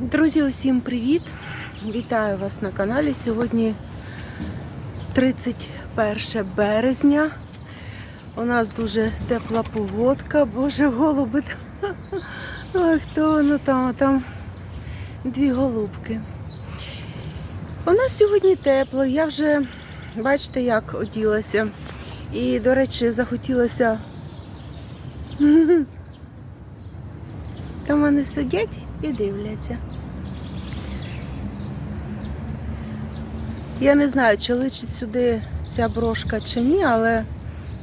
Друзі, усім привіт! Вітаю вас на каналі. Сьогодні 31 березня. У нас дуже тепла погодка, боже голуби. Ой, хто воно там? Там дві голубки. У нас сьогодні тепло, я вже, бачите, як оділася. І, до речі, захотілося. Там вони сидять і дивляться. Я не знаю, чи личить сюди ця брошка чи ні, але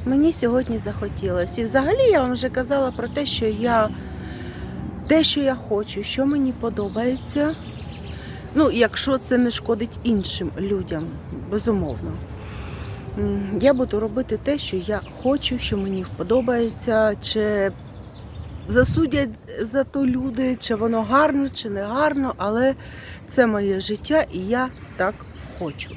мені сьогодні захотілося. І взагалі я вам вже казала про те, що я те, що я хочу, що мені подобається. Ну, якщо це не шкодить іншим людям, безумовно. Я буду робити те, що я хочу, що мені вподобається, чи засудять за то люди, чи воно гарно, чи не гарно, але це моє життя і я так хочу.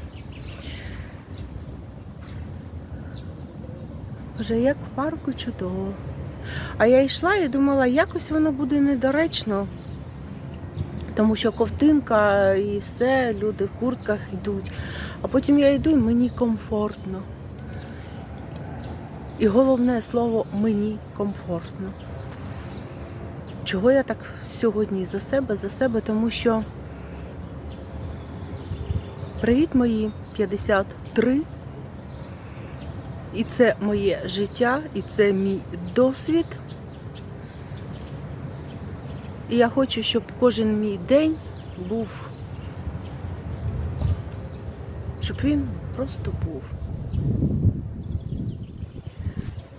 Вже як в парку чудово. А я йшла і думала, якось воно буде недоречно, тому що ковтинка і все, люди в куртках йдуть. А потім я йду і мені комфортно. І головне слово мені комфортно. Чого я так сьогодні за себе, за себе, тому що привіт мої 53. І це моє життя, і це мій досвід. І я хочу, щоб кожен мій день був, щоб він просто був.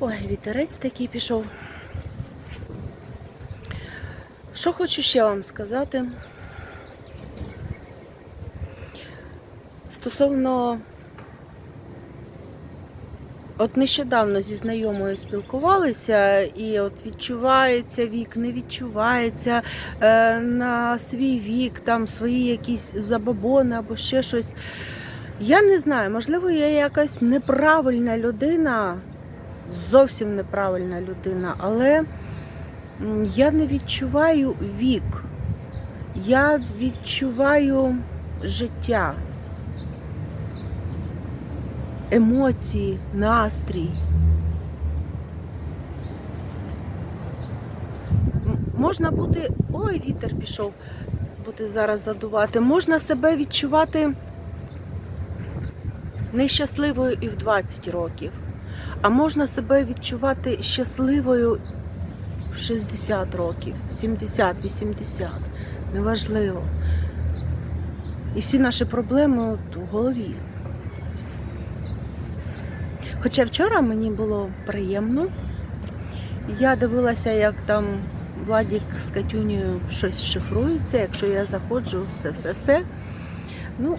Ой, вітерець такий пішов. Що хочу ще вам сказати? Стосовно От нещодавно зі знайомою спілкувалися, і от відчувається вік, не відчувається е, на свій вік, там свої якісь забобони або ще щось. Я не знаю, можливо, я якась неправильна людина, зовсім неправильна людина, але я не відчуваю вік. Я відчуваю життя емоції, настрій. Можна бути. Ой, вітер пішов, буде зараз задувати. Можна себе відчувати нещасливою і в 20 років, а можна себе відчувати щасливою в 60 років, 70, 80. Неважливо. І всі наші проблеми от у голові. Хоча вчора мені було приємно. Я дивилася, як там Владік з Катюнею щось шифрується, якщо я заходжу, все-все-все. Ну,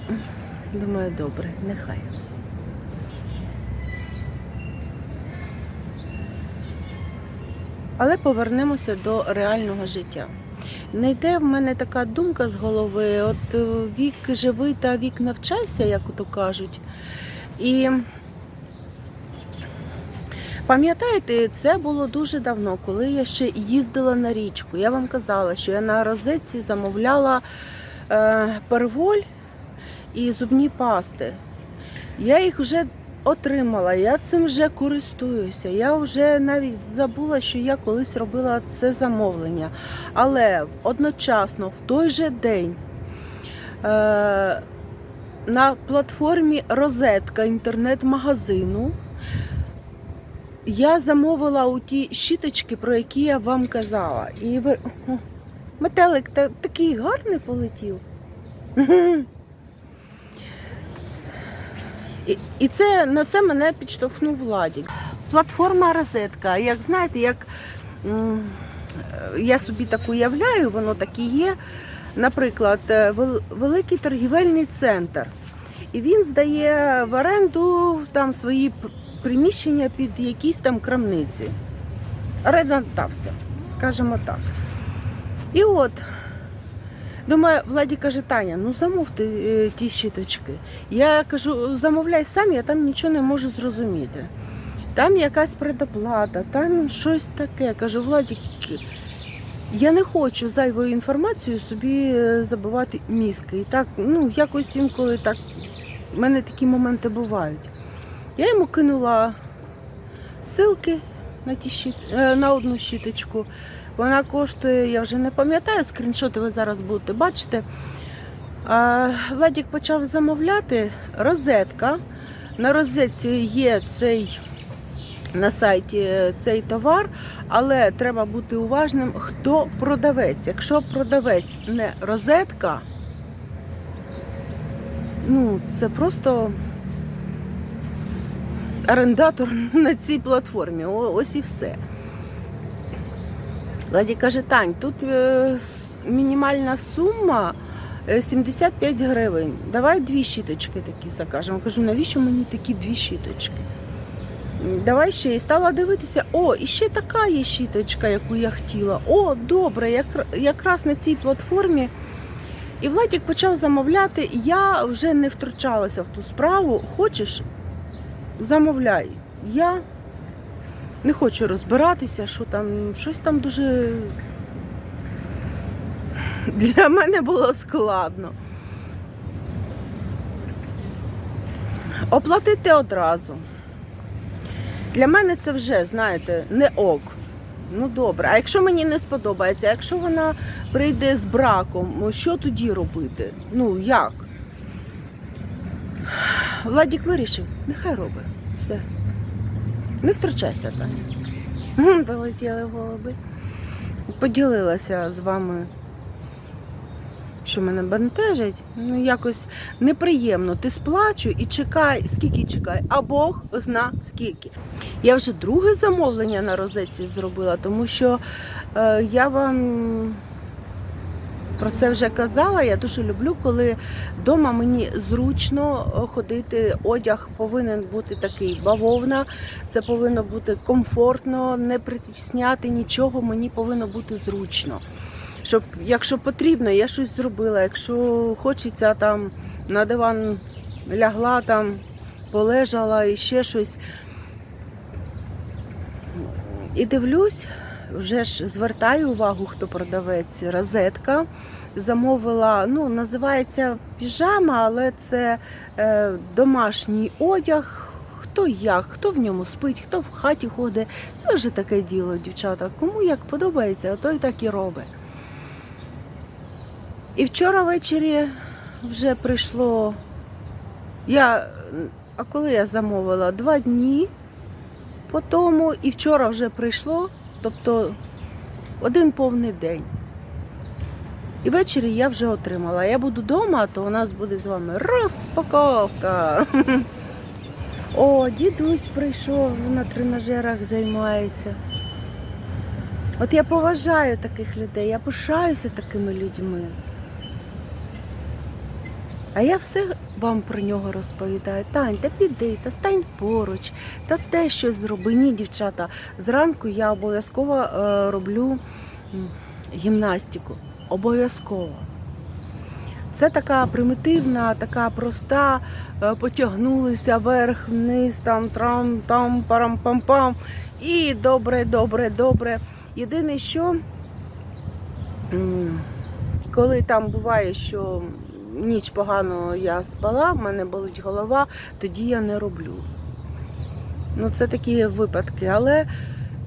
думаю, добре, нехай. Але повернемося до реального життя. Не йде в мене така думка з голови, от е, вік живи та вік навчайся, як ото кажуть. І Пам'ятаєте, це було дуже давно, коли я ще їздила на річку. Я вам казала, що я на розетці замовляла е, перволь і зубні пасти. Я їх вже отримала, я цим вже користуюся. Я вже навіть забула, що я колись робила це замовлення. Але одночасно, в той же день, е, на платформі Розетка інтернет-магазину. Я замовила у ті щіточки, про які я вам казала. І ви... Метелик та, такий гарний полетів. І, і це, на це мене підштовхнув Владік. Платформа розетка. Як знаєте, як я собі так уявляю, воно так і є. Наприклад, е, вел- великий торгівельний центр. І він здає в оренду там свої приміщення під якісь там крамниці. Орендодавця, скажімо так. І от, думаю, Владі каже, Таня, ну замовте е, ті щіточки. Я кажу, замовляй сам, я там нічого не можу зрозуміти. Там якась предоплата, там щось таке. Кажу, Владік, Я не хочу зайвою інформацією собі е, забивати мізки. І так, ну, якось інколи так. в мене такі моменти бувають. Я йому кинула силки на, ті щит, е, на одну щіточку. Вона коштує, я вже не пам'ятаю, скріншоти ви зараз будете бачити. Владік почав замовляти розетка. На розетці є цей на сайті е, цей товар, але треба бути уважним, хто продавець. Якщо продавець не розетка, ну це просто орендатор на цій платформі. Ось і все. Ладі каже, Тань, тут мінімальна сума е, 75 гривень. Давай дві щіточки такі закажемо. Кажу, навіщо мені такі дві щіточки? Давай ще і стала дивитися. О, і ще така є щіточка, яку я хотіла. О, добре, як, якраз на цій платформі. І Владік почав замовляти. Я вже не втручалася в ту справу. Хочеш, замовляй. Я не хочу розбиратися, що там, щось там дуже для мене було складно. Оплатити одразу. Для мене це вже, знаєте, не ок. Ну добре, а якщо мені не сподобається, якщо вона прийде з браком, ну, що тоді робити? Ну як? Владік вирішив, нехай робить. Все. Не втручайся, Таня. М, Полетіли голуби. Поділилася з вами, що мене бентежить. Ну, якось неприємно. Ти сплачу і чекай, скільки чекай, а Бог зна скільки. Я вже друге замовлення на розетці зробила, тому що е, я вам про це вже казала. Я дуже люблю, коли вдома мені зручно ходити. Одяг повинен бути такий бавовна, це повинно бути комфортно, не притісняти нічого, мені повинно бути зручно. Щоб, якщо потрібно, я щось зробила. Якщо хочеться там на диван лягла там, полежала і ще щось. І дивлюсь, вже ж звертаю увагу, хто продавець, розетка. Замовила, ну, називається піжама, але це е, домашній одяг. Хто як, хто в ньому спить, хто в хаті ходить. Це вже таке діло, дівчата. Кому як подобається, той так і робить. І вчора ввечері вже прийшло. Я, а коли я замовила? Два дні по тому, і вчора вже прийшло, тобто один повний день. І ввечері я вже отримала. Я буду вдома, то у нас буде з вами розпаковка. О, дідусь прийшов на тренажерах займається. От я поважаю таких людей, я пишаюся такими людьми. А я все вам про нього розповідаю. Тань, та піди, та стань поруч, та те щось зроби. Ні, дівчата. Зранку я обов'язково е, роблю гімнастику. Обов'язково. Це така примітивна, така проста, е, потягнулися вверх, вниз, там, трам, там, парам-пам-пам. І добре, добре, добре. Єдине, що коли там буває, що ніч погано я спала, в мене болить голова, тоді я не роблю. Ну, це такі випадки. Але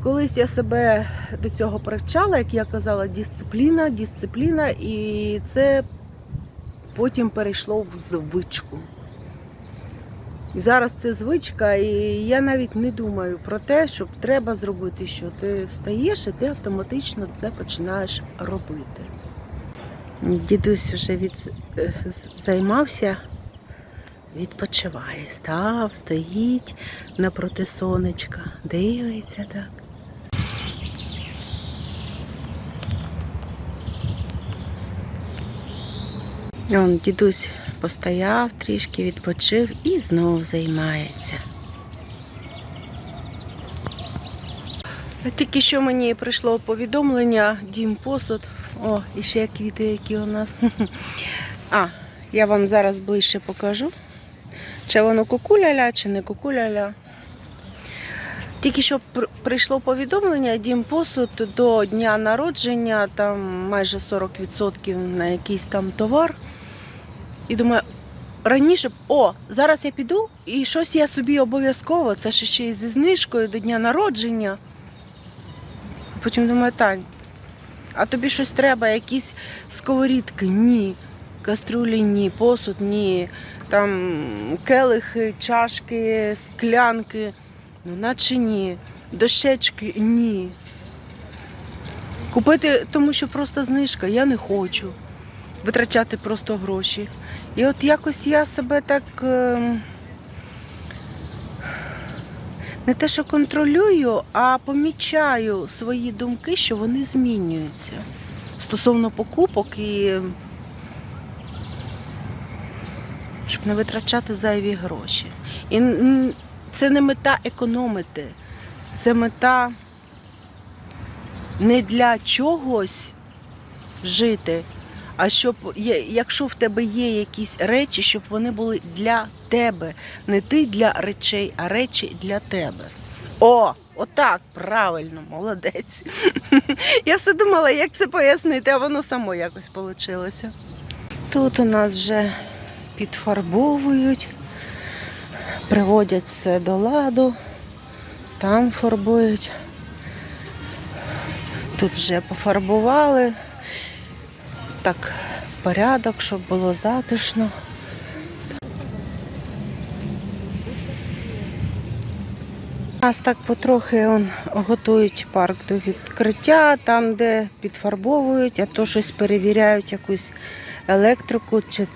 колись я себе до цього привчала, як я казала, дисципліна, дисципліна, і це потім перейшло в звичку. І зараз це звичка, і я навіть не думаю про те, що треба зробити, що ти встаєш і ти автоматично це починаєш робити. Дідусь вже від... е, займався, відпочиває. Став, стоїть напроти сонечка, дивиться так. Он дідусь постояв, трішки відпочив і знов займається. Тільки що мені прийшло повідомлення Дім посуд. О, і ще квіти, які у нас. А, я вам зараз ближче покажу. Чи воно кукуляля, чи не кукуляля. Тільки що прийшло повідомлення, дім посуд до дня народження, там майже 40% на якийсь там товар. І думаю, раніше, о, зараз я піду і щось я собі обов'язково, це ж ще й зі знижкою до дня народження. А потім думаю, Тань, а тобі щось треба, якісь сковорідки? Ні. Каструлі ні, посуд ні, там келихи, чашки, склянки. Ну, наче ні. Дощечки ні. Купити, тому що просто знижка, я не хочу. Витрачати просто гроші. І от якось я себе так ем, не те, що контролюю, а помічаю свої думки, що вони змінюються стосовно покупок і щоб не витрачати зайві гроші. І це не мета економити, це мета не для чогось жити, а щоб якщо в тебе є якісь речі, щоб вони були для тебе. Не ти для речей, а речі для тебе. О, отак, правильно, молодець. Я все думала, як це пояснити, а воно само якось вийшло. Тут у нас вже підфарбовують, приводять все до ладу, там фарбують. Тут вже пофарбували. Так, порядок, щоб було затишно. Нас так потрохи он, готують парк до відкриття, там, де підфарбовують, а то щось перевіряють якусь електрику, чи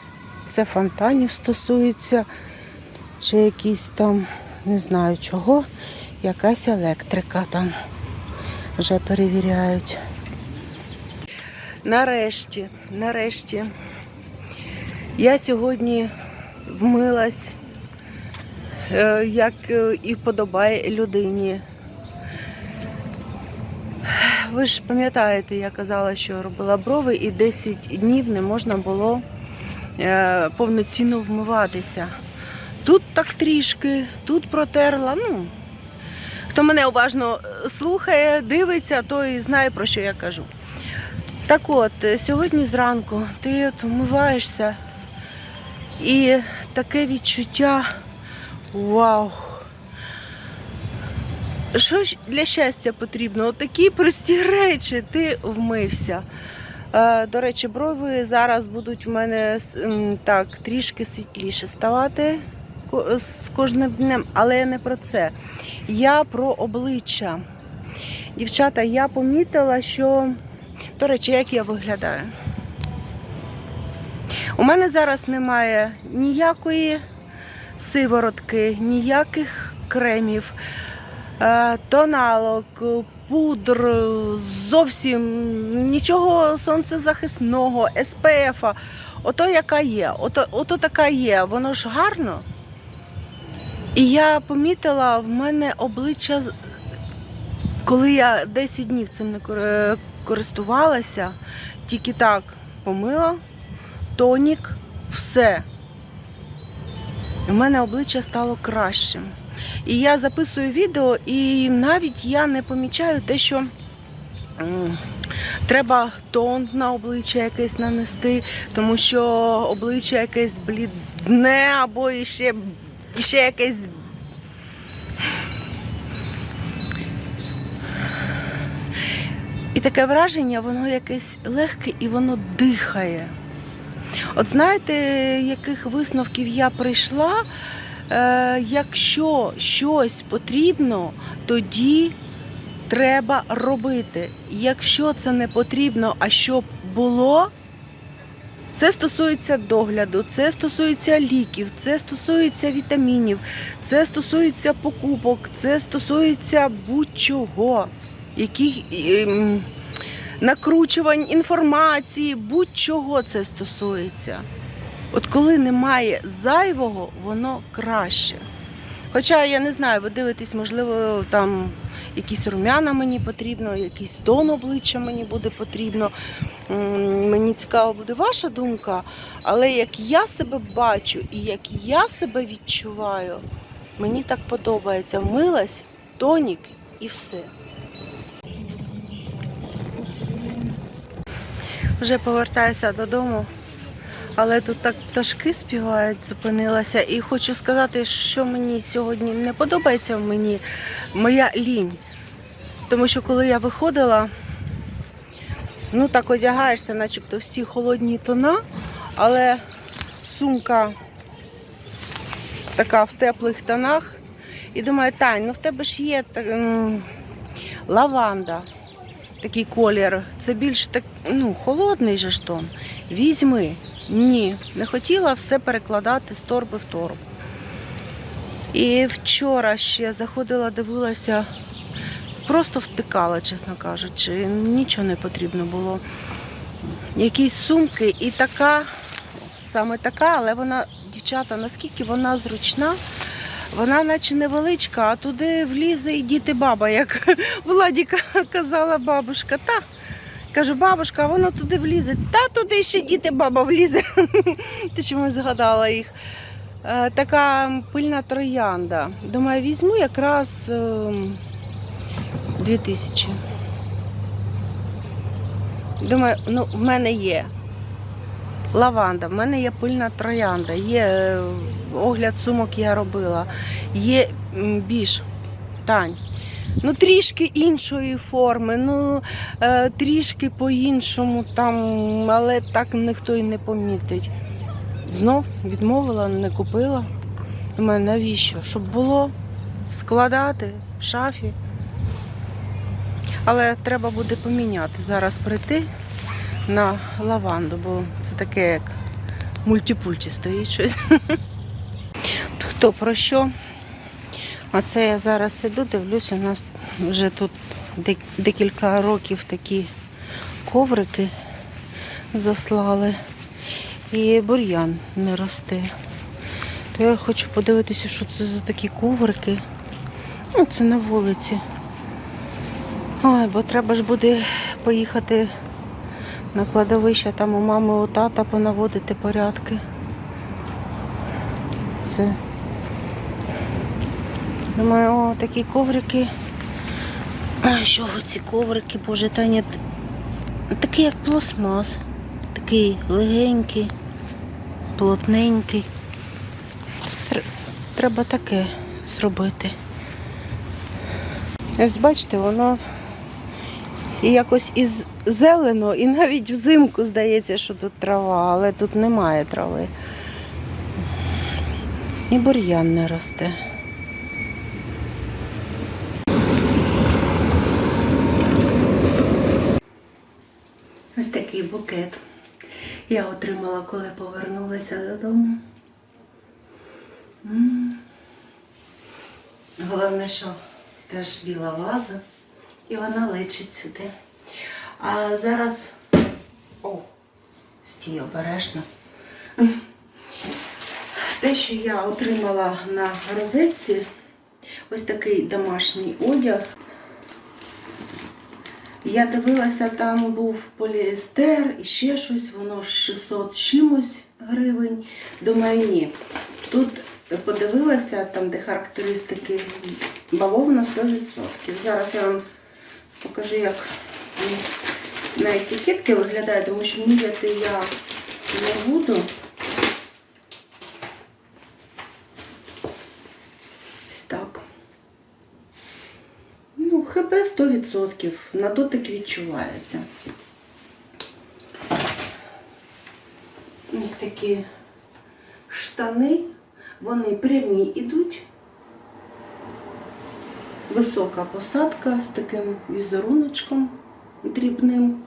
це фонтанів стосується, чи якісь там, не знаю чого, якась електрика там вже перевіряють. Нарешті, нарешті, я сьогодні вмилась, е, як е, і подобає людині. Ви ж пам'ятаєте, я казала, що робила брови, і 10 днів не можна було е, повноцінно вмиватися. Тут так трішки, тут протерла. Ну, хто мене уважно слухає, дивиться, той знає, про що я кажу. Так от, е, сьогодні зранку ти от вмиваєшся, і таке відчуття вау. Що ж для щастя потрібно? Отакі прості речі, ти вмився. Е, До речі, брови зараз будуть в мене так трішки світліше ставати з кожним днем, але не про це. Я про обличчя. Дівчата, я помітила, що. До речі, як я виглядаю? У мене зараз немає ніякої сиворотки, ніяких кремів, е, тоналок, пудр, зовсім нічого сонцезахисного, СПФ. Ото яка є, ото, ото така є, воно ж гарно. І я помітила, в мене обличчя, коли я 10 днів цим не е, користувалася, тільки так помила, тонік, все. У мене обличчя стало кращим. І я записую відео, і навіть я не помічаю те, що треба тон на обличчя якесь нанести, тому що обличчя якесь блідне або іще, іще якесь. І таке враження, воно якесь легке і воно дихає. От знаєте, яких висновків я прийшла? Е, якщо щось потрібно, тоді треба робити. Якщо це не потрібно, а щоб було, це стосується догляду, це стосується ліків, це стосується вітамінів, це стосується покупок, це стосується будь-чого. Яких, ем, накручувань інформації, будь-чого це стосується. От коли немає зайвого, воно краще. Хоча я не знаю, ви дивитесь, можливо, там якісь рум'яна мені потрібно, якийсь тон обличчя мені буде потрібно. Мені цікава буде ваша думка, але як я себе бачу і як я себе відчуваю, мені так подобається. Вмилась тонік і все. Вже повертаюся додому, але тут так пташки співають, зупинилася. І хочу сказати, що мені сьогодні не подобається в мені моя лінь. Тому що коли я виходила, ну так одягаєшся, начебто всі холодні тона, але сумка така в теплих тонах. І думаю, Тань, ну в тебе ж є лаванда, такий колір. Це більш так, ну, холодний же ж тон. Візьми. Ні, не хотіла все перекладати з торби в торбу. І вчора ще заходила, дивилася, просто втикала, чесно кажучи. Нічого не потрібно було. Якісь сумки і така, саме така, але вона, дівчата, наскільки вона зручна, вона наче невеличка, а туди влізе і діти баба, як Владіка казала бабушка. Та, кажу, бабушка, а воно туди влізе. Та туди ще діти баба влізе. Ти чому згадала їх? Е, Така пильна троянда. Думаю, візьму якраз ем, 2000. Думаю, ну в мене є лаванда, в мене є пильна троянда, є е, огляд сумок я робила, є біж, тань. Ну, трішки іншої форми, ну е, трішки по-іншому там, але так ніхто і не помітить. Знов відмовила, не купила. Думаю, навіщо? Щоб було складати в шафі. Але треба буде поміняти. Зараз прийти на лаванду, бо це таке як мультипульті стоїть щось. Хто про що? А це я зараз іду, дивлюсь, у нас вже тут декілька років такі коврики заслали. І бур'ян не росте. То я хочу подивитися, що це за такі коврики. Ну, це на вулиці. Ой, бо треба ж буде поїхати на кладовище, там у мами, у тата понаводити порядки. Це. Думаю, о, такі коврики. А, чого ці коврики, боже, та ні. Такий як пластмас. Такий легенький, плотненький. Треба таке зробити. Ось бачите, воно і якось із зелено, і навіть взимку здається, що тут трава, але тут немає трави. І бур'ян не росте. Ось такий букет я отримала, коли повернулася додому. Головне, що теж біла ваза, і вона личить сюди. А зараз. О, стій обережно. Те, що я отримала на розетці, ось такий домашній одяг. Я дивилася, там був поліестер і ще щось, воно 600 з чимось гривень. Думаю, ні. Тут подивилася, там, де характеристики бавовна 100%. Зараз я вам покажу, як на етикетки виглядає, тому що міряти я не буду. Ось так. Ну, ХБ 100%. На дотик відчувається. Ось такі штани, вони прямі йдуть. Висока посадка з таким візеруночком дрібним.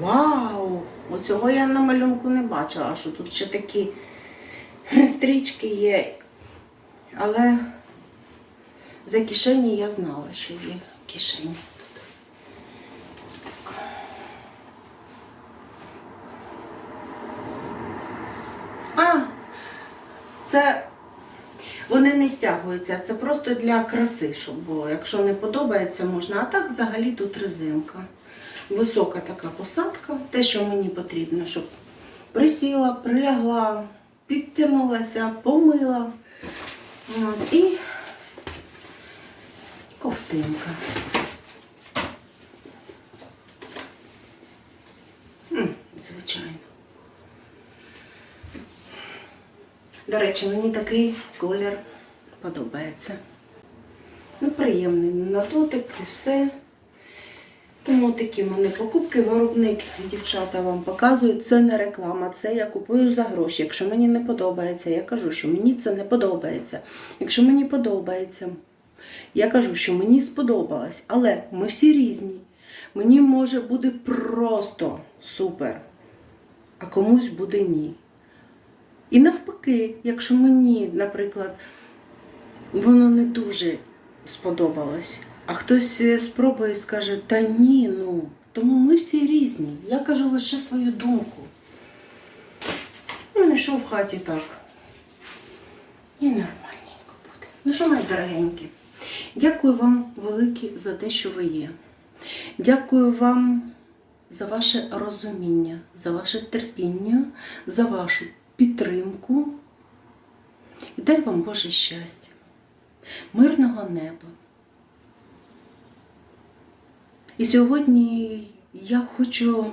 Вау! Оцього я на малюнку не бачила, що тут ще такі стрічки є. Але за кишені я знала, що є кишені тут. Ось. А, це вони не стягуються, це просто для краси, щоб було. Якщо не подобається, можна. А так взагалі тут резинка. Висока така посадка, те, що мені потрібно, щоб присіла, прилягла, підтягнулася, помила. От, І ковтинка. До речі, мені такий колір подобається. Ну, приємний на дотик і все. Тому такі мене покупки. Виробник, дівчата вам показують, це не реклама, це я купую за гроші. Якщо мені не подобається, я кажу, що мені це не подобається. Якщо мені подобається, я кажу, що мені сподобалось. Але ми всі різні. Мені може бути просто супер, а комусь буде ні. І навпаки, якщо мені, наприклад, воно не дуже сподобалось, а хтось е, спробує і скаже, та ні, ну, тому ми всі різні. Я кажу лише свою думку. Ну, не що в хаті так. І нормальненько буде. Ну що, мої дорогенькі, дякую вам велике за те, що ви є. Дякую вам за ваше розуміння, за ваше терпіння, за вашу підтримку. І дай вам Боже щастя, мирного неба. І сьогодні я хочу,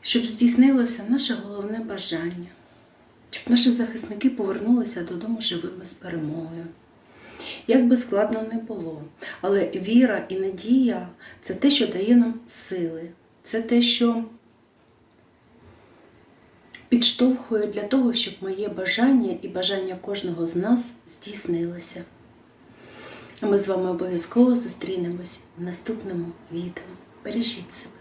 щоб здійснилося наше головне бажання, щоб наші захисники повернулися додому живими з перемогою. Як би складно не було, але віра і надія це те, що дає нам сили, це те, що підштовхує для того, щоб моє бажання і бажання кожного з нас здійснилося. А ми з вами обов'язково зустрінемось в наступному відео. Бережіть себе.